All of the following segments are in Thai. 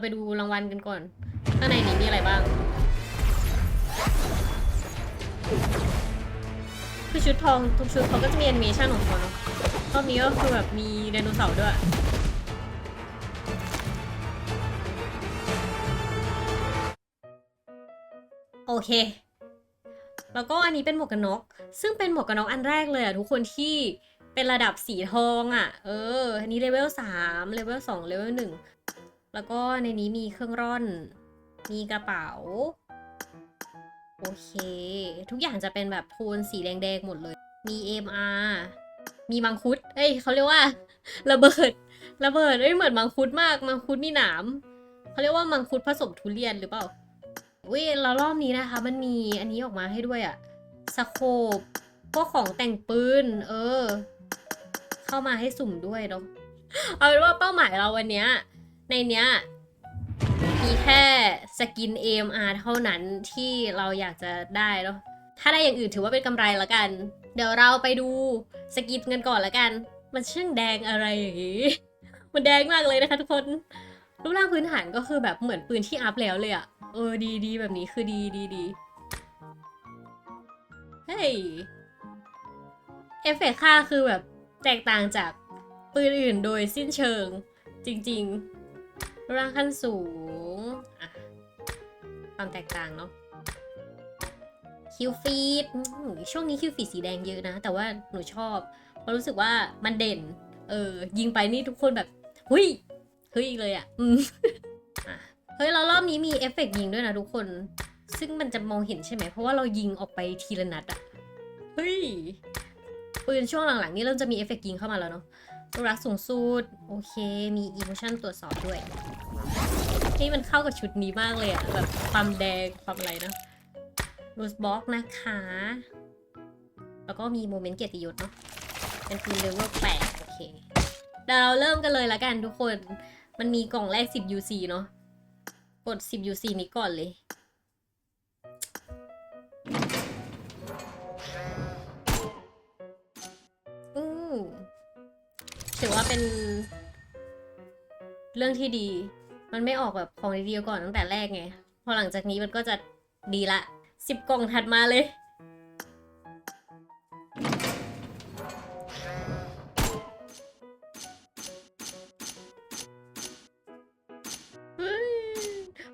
ไปดูรางวัลกันก่อน ข้างในนี้มีอะไรบ้าง คือชุดทองทุกชุดเขาก็จะมีแอนิเมชันของเขาเนาะรอบนี้ก็คือแบบมีไดโนเสาร์ด้วยโอเค แล้วก็อันนี้เป็นหมวกกันน็อก ซึ่งเป็นหมวกกันน็อกอันแรกเลยอะทุกคนที่เป็นระดับสีทองอะเออ อันนี้เลเวลสามเลเวลสองเลเวลหนึ่ง แล้วก็ในนี้มีเครื่องร่อน มีกระเป๋า โอเค ทุกอย่างจะเป็นแบบโทนสีแดงๆหมดเลย มี MR มีมังคุด เอ้ยเขาเรียกว่าระเบิด ระเบิดเอ้ยเหมือนมังคุดมาก มังคุดมีหนามเขาเรียกว่ามังคุดผสมทุเรียนหรือเปล่าเว้ยแล้วรอบนี้นะคะ มันมีอันนี้ออกมาให้ด้วยอะสโคปพวกของแต่งปืน เออ เข้ามาให้สุ่มด้วยเนาะเอาเป็นว่าเป้าหมายเราวันเนี้ย ในเนี้ยมีแค่สกิน AMR เท่านั้นที่เราอยากจะได้เนาะถ้าได้อย่างอื่นถือว่าเป็นกำไรละกัน เดี๋ยวเราไปดูสกินกันก่อนละกัน มันช่างแดงอะไรอย่างงี้มันแดงมากเลยนะคะทุกคนรูปร่างพื้นฐานก็คือแบบเหมือนปืนที่อัพแล้วเลยอะเออดีดีแบบนี้คือดีดีดีเฮ้ยเอฟเฟกค่าคือแบบแตกต่างจากปืนอื่นโดยสิ้นเชิงจริง ๆ รูปร่างขั้นสูงอะความแตกต่างเนาะคิวฟีดช่วงนี้คิวฟีดสีแดงเยอะนะ แต่ว่าหนูชอบ เพราะรู้สึกว่ามันเด่น เออ ยิงไปนี่ทุกคนแบบเฮ้ยเฮ้ยเลยอะ่ะอืมเฮ้ยแล้วรอบนี้มีเอฟเฟกต์ยิงด้วยนะทุกคน ซึ่งมันจะมองเห็นใช่ไหม เพราะว่าเรายิงออกไปทีละนัดอะเฮ้ยปืนช่วงหลังๆ นี่เริ่มจะมีเอฟเฟกต์ยิงเข้ามาแล้วเนาะรักสูงสุด โอเค มีอีโมชั่นตรวจสอบด้วย นี่มันเข้ากับชุดนี้มากเลยอะแบบความแดงความอะไรนะรูสบ็อกนะคะ แล้วก็มีโมเมนต์เกียรติยศเนาะเป็นปืนเลเวลแปดโอเคเดี๋ยวเราเริ่มกันเลยละกันทุกคน มันมีกล่องแรก 10 UC เนาะ กด 10 UC นี้ก่อนเลย อืมถือว่าเป็นเรื่องที่ดี มันไม่ออกแบบของดีๆก่อนตั้งแต่แรกไง พอหลังจากนี้มันก็จะดีละสิบกล่องถัดมาเลย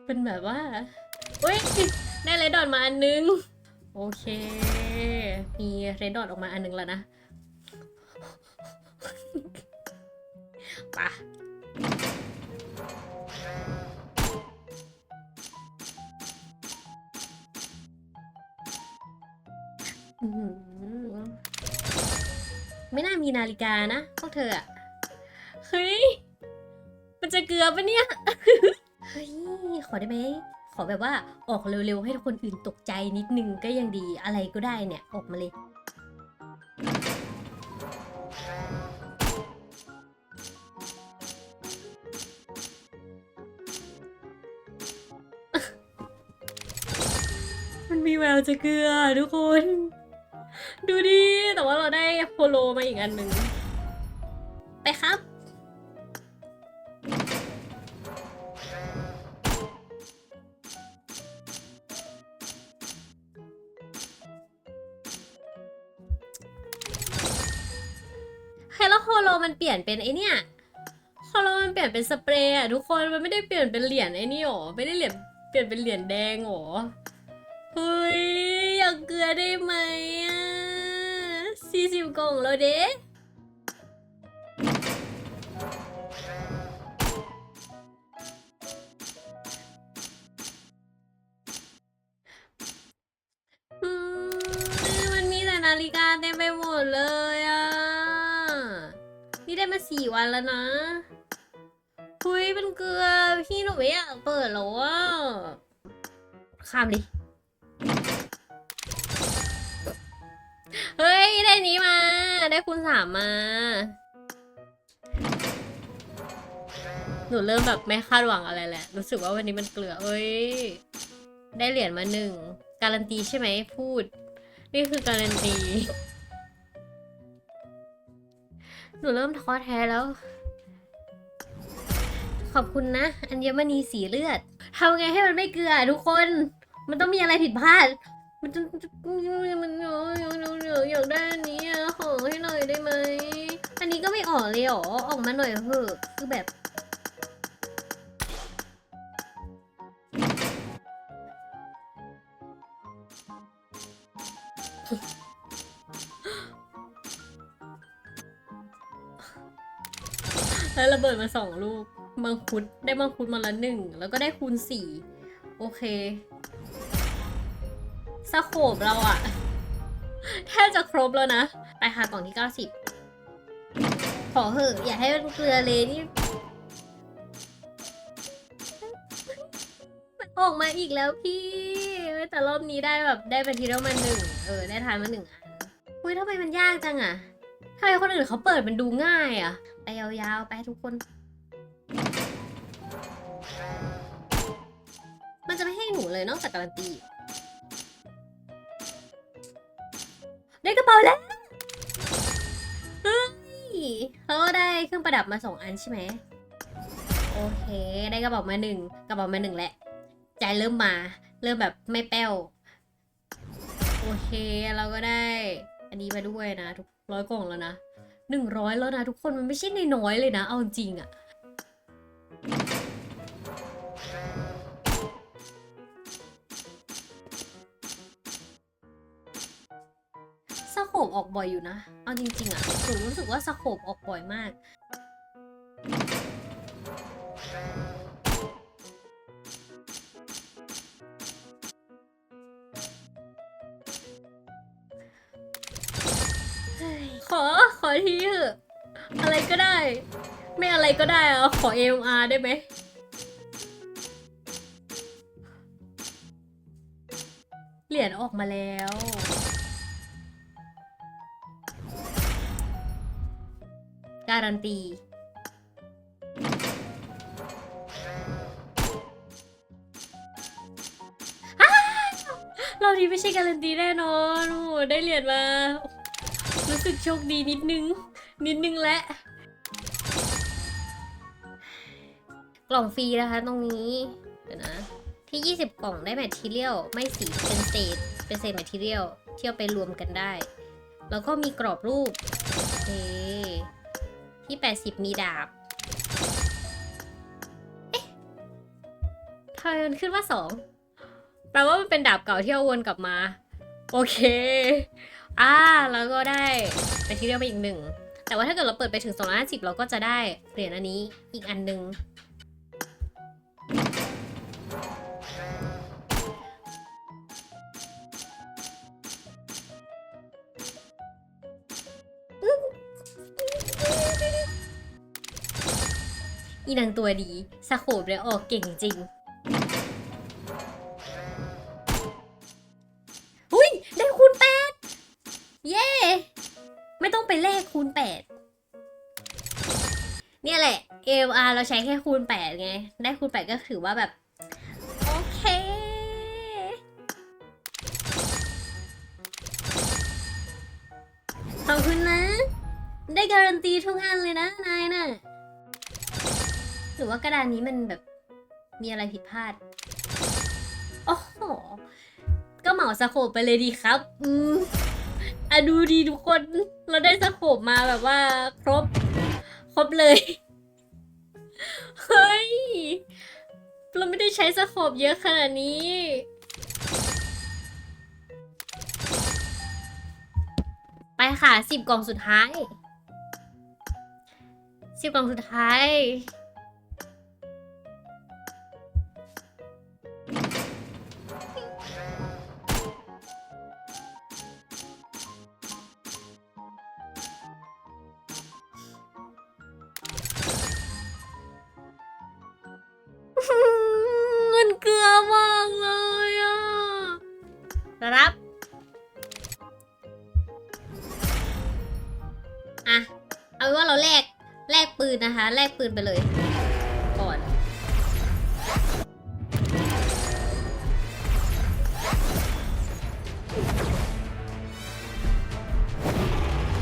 เป็นแบบว่าเฮ้ย ได้เรดดอทมาอันนึง โอเค มีเรดดอทออกมาอันนึงแล้วนะไปะ อื้อหือไม่น่ามีนาฬิกานะพวกเธออะเฮ้ย มันจะเกลือปะเนี่ย เฮ้ย ขอได้ไหม ขอแบบว่าออกเร็วๆ ให้คนอื่นตกใจนิดนึงก็ยังดี อะไรก็ได้เนี่ย ออกมาเลย มันมีแววจะเกลือทุกคน ดูดิแต่ว่าเราได้โพโลมาอีกอันหนึ่ง ไปครับ เฮ้ยแล้วโฮโลมันเปลี่ยนเป็นไอเนี่ยโฮโลมันเปลี่ยนเป็นสเปรย์อะทุกคน มันไม่ได้เปลี่ยนเป็นเหรียญไอ้นี่หรอ ไม่ได้เหรียญเปลี่ยนเป็นเหรียญแดงหรอ เฮ้ย อยากเกลือได้ไหม ยี่สิบกล่องแล้วเด้มันมีแต่นาฬิกาเต็มไปหมดเลยอะนี่ได้มาสี่วันแล้วนะคุยเป็นเกลือ พี่หนูไม่อยากเปิดแล้วอะข้ามดิ เฮ้ย ได้นี้มา ได้คูณสามมา หนูเริ่มแบบไม่คาดหวังอะไรแหละ รู้สึกว่าวันนี้มันเกลือ เอ้ย ได้เหรียญมาหนึ่ง การันตีใช่ไหมพูด นี่คือการันตี หนูเริ่มท้อแท้แล้ว ขอบคุณนะ อัญมณีสีเลือดทำไงให้มันไม่เกลือทุกคน มันต้องมีอะไรผิดพลาด มันจะมันอยากได้อันนี้อะขอให้หน่อยได้ไหม อันนี้ก็ไม่ออกเลยหรอ ออกมาหน่อยเถอะคือแบบ แล้วระเบิดมาสองลูก มังคุดได้มังคุดมาละหนึ่ง แล้วก็ได้คูณสี่ โอเค โคบเราอะแทบจะครบแล้วนะ ไปค่ะกล่องที่ 90 ขอเหอะอย่าให้มันเกลือเลยนี่ออกมาอีกแล้วพี่ แต่รอบนี้ได้แบบได้เป็นทีเดียวมาหนึ่งเออ ได้ทายมาหนึ่งอันอุ้ยทำไมมันยากจังอะทำไมคนอื่นเขาเปิดมันดูง่ายอะไปยาวๆ ไปทุกคน มันจะไม่ให้หนูเลยนอกจากการันตี ได้กระเป๋าแล้วเฮ้ยเขาก็ได้เครื่องประดับมาสองอันใช่ไหมโอเค ได้กระเป๋ามาหนึ่งกระเป๋ามาหนึ่งแหละใจเริ่มมา เริ่มแบบไม่แป้วโอเคเราก็ได้ อันนี้มาด้วยนะ ทุกร้อยกล่องแล้วนะหนึ่งร้อยแล้วนะทุกคนมันไม่ใช่ในน้อยเลยนะ เอาจริงอะ ออกบ่อยอยู่นะ เอาจริง ๆอะหนูรู้สึกว่าสโคบออกบ่อยมาก ขอ ขอทีเถอะอะไรก็ได้ ไม่อะไรก็ได้อะขอ AMR ได้ไหมเหรียญออกมาแล้ว การันตี เรานี้ไม่ใช่การันตีแน่นอนโอ้ได้เหรียญมา รู้สึกโชคดีนิดนึง นิดนึงแหละ กล่องฟรีนะคะตรงนี้เดี๋ยวนะ ที่ 20 กล่องได้แมททีเรียลไม่สีเป็นเศษเป็นเศษแมททีเรียลเที่เอาไปรวมกันได้ แล้วก็มีกรอบรูปโอเค ที่ 80 มีดาบ เอ๊ะทำไมมันขึ้นว่า 2 แปลว่ามันเป็นดาบเก่าที่เอาวนกลับมา โอเค อ่า แล้วก็ได้ไปที่เรียกไปอีกหนึ่ง แต่ว่าถ้าเกิดเราเปิดไปถึง 250 เราก็จะได้เหรียญอันนี้อีกอันหนึ่ง อีนางตัวดีสโคบเลยออกเก่งจริง อุ้ย ได้คูณแปดเย้ ไม่ต้องไปเลขคูณแปดเนี่ยแหละ AMR เราใช้แค่คูณแปดไง ได้คูณแปดก็ถือว่าแบบ โอเคขอบคุณนะ ได้การันตีทุกอันเลยนะ นายน่ะ หรือว่ากระดานนี้มันแบบมีอะไรผิดพลาด โอ้โห ก็เหมาสโคปไปเลยดีครับ อืมอะดูดีทุกคน เราได้สโคปมาแบบว่า ครบ ครบเลย เฮ้ย เราไม่ได้ใช้สโคปเยอะขนาดนี้ ไปค่ะสิบกล่องสุดท้ายสิบกล่องสุดท้ายืนนะคะ แลกปืนไปเลย ก่อน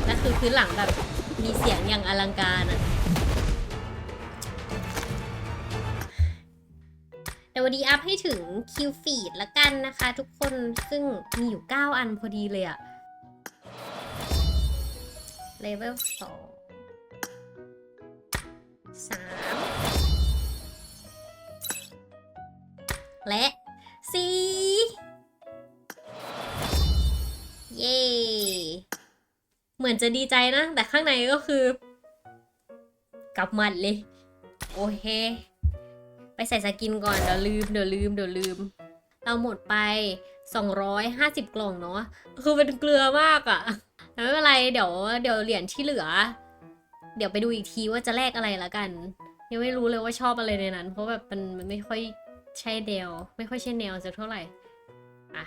แล้วคือพื้นหลังแบบมีเสียงอย่างอลังการอะแต่วันนี้อัพให้ถึงคิวฟีดละกันนะคะ ทุกคนซึ่งมีอยู่ 9 อันพอดีเลยอะเลเวลสอง สามและสี่เย้เหมือนจะดีใจนะ แต่ข้างในก็คือ กลับมันเลย โอเค ไปใส่สกินก่อน เดี๋ยวลืม เดี๋ยวลืม เดี๋ยวลืม เราหมดไป 250 กล่องเนาะ คือเป็นเกลือมากอะแต่ไม่เป็นไร เดี๋ยว เดี๋ยวเหรียญที่เหลือ เดี๋ยวไปดูอีกทีว่าจะแลกอะไรละกัน ยังไม่รู้เลยว่าชอบอะไรในนั้น เพราะแบบมันมันไม่ค่อยใช่แนวไม่ค่อยใช่แนวสักเท่าไหร่อะ